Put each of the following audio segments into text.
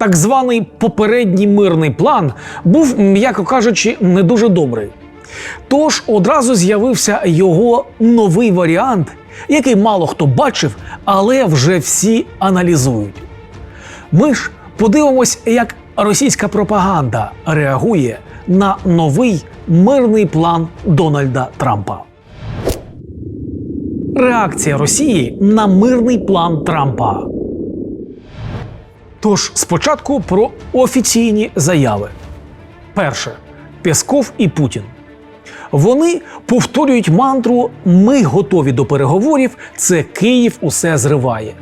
Так званий попередній мирний план був, м'яко кажучи, не дуже добрий. Тож одразу з'явився його новий варіант, який мало хто бачив, але вже всі аналізують. Ми ж подивимось, як російська пропаганда реагує на новий мирний план Дональда Трампа. Реакція Росії на мирний план Трампа. Тож спочатку про офіційні заяви. Перше Пєсков і Путін. Вони повторюють мантру Ми готові до переговорів. Це Київ усе зриває.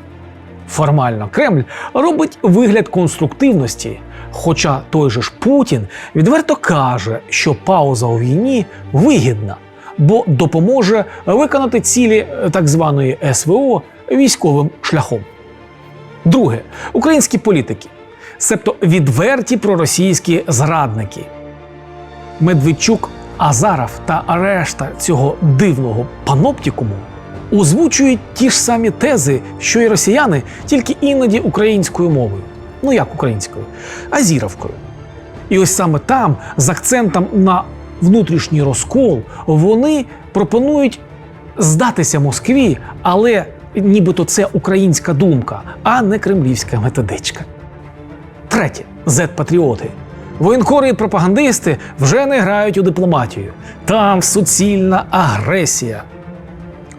Формально Кремль робить вигляд конструктивності, хоча той же ж Путін відверто каже, що пауза у війні вигідна, бо допоможе виконати цілі так званої СВО військовим шляхом. Друге, українські політики, себто відверті проросійські зрадники. Медведчук, Азаров та решта цього дивного паноптікуму озвучують ті ж самі тези, що й росіяни, тільки іноді українською мовою. Ну як українською, азіровкою. І ось саме там, з акцентом на внутрішній розкол, вони пропонують здатися Москві, але нібито це українська думка, а не кремлівська методичка. Третє зет-патріоти. Воєнкори і пропагандисти вже не грають у дипломатію. Там суцільна агресія.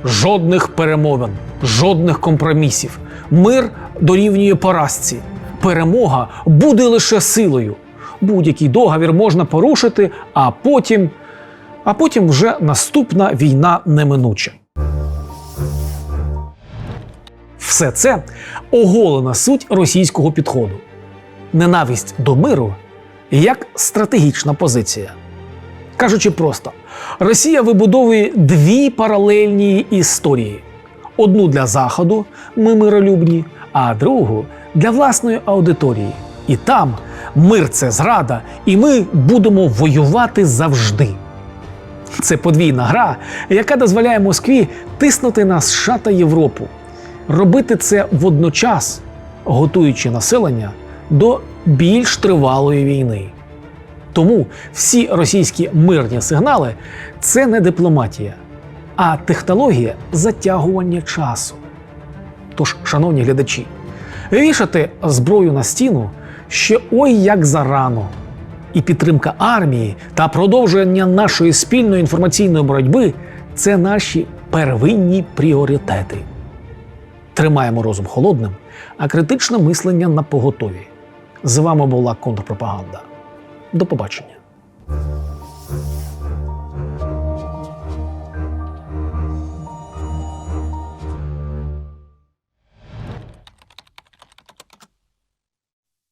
Жодних перемовин, жодних компромісів. Мир дорівнює поразці. Перемога буде лише силою. Будь-який договір можна порушити, а потім, а потім вже наступна війна неминуча. Все це оголена суть російського підходу. Ненависть до миру як стратегічна позиція. Кажучи просто, Росія вибудовує дві паралельні історії: одну для Заходу, ми миролюбні, а другу для власної аудиторії. І там мир це зрада, і ми будемо воювати завжди. Це подвійна гра, яка дозволяє Москві тиснути на США та Європу, робити це водночас, готуючи населення до більш тривалої війни. Тому всі російські мирні сигнали це не дипломатія, а технологія затягування часу. Тож, шановні глядачі, вішати зброю на стіну ще ой як зарано. І підтримка армії та продовження нашої спільної інформаційної боротьби це наші первинні пріоритети. Тримаємо розум холодним, а критичне мислення на поготові. З вами була контрпропаганда. До побачення.